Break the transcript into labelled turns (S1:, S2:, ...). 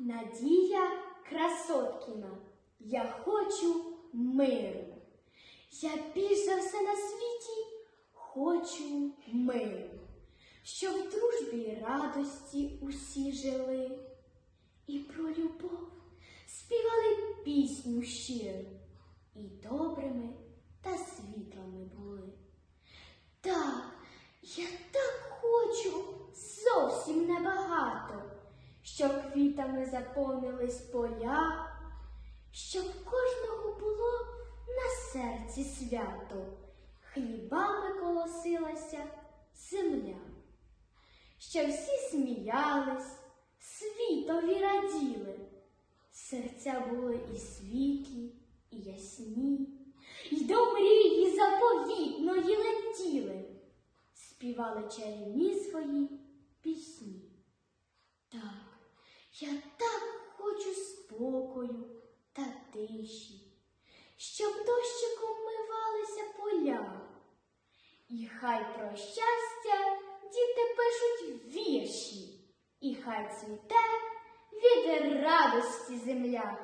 S1: Надія Красоткіна. Я хочу миру. Я більш за все на світі хочу миру, щоб в дружбі і радості усі жили, і про любов співали пісню щиру, і добрими та світлими були. Так, я так хочу щоб квітами заповнились поля, щоб кожного було на серці свято, хлібами колосилася земля, щоб всі сміялись, світові раділи, серця були і світлі, і ясні, й до мрії заповітної летіли, співали чарівні свої пісні. Так, я так хочу спокою та тиші, щоб дощиком мивалися поля. І хай про щастя діти пишуть вірші, і хай цвіте від радості земля.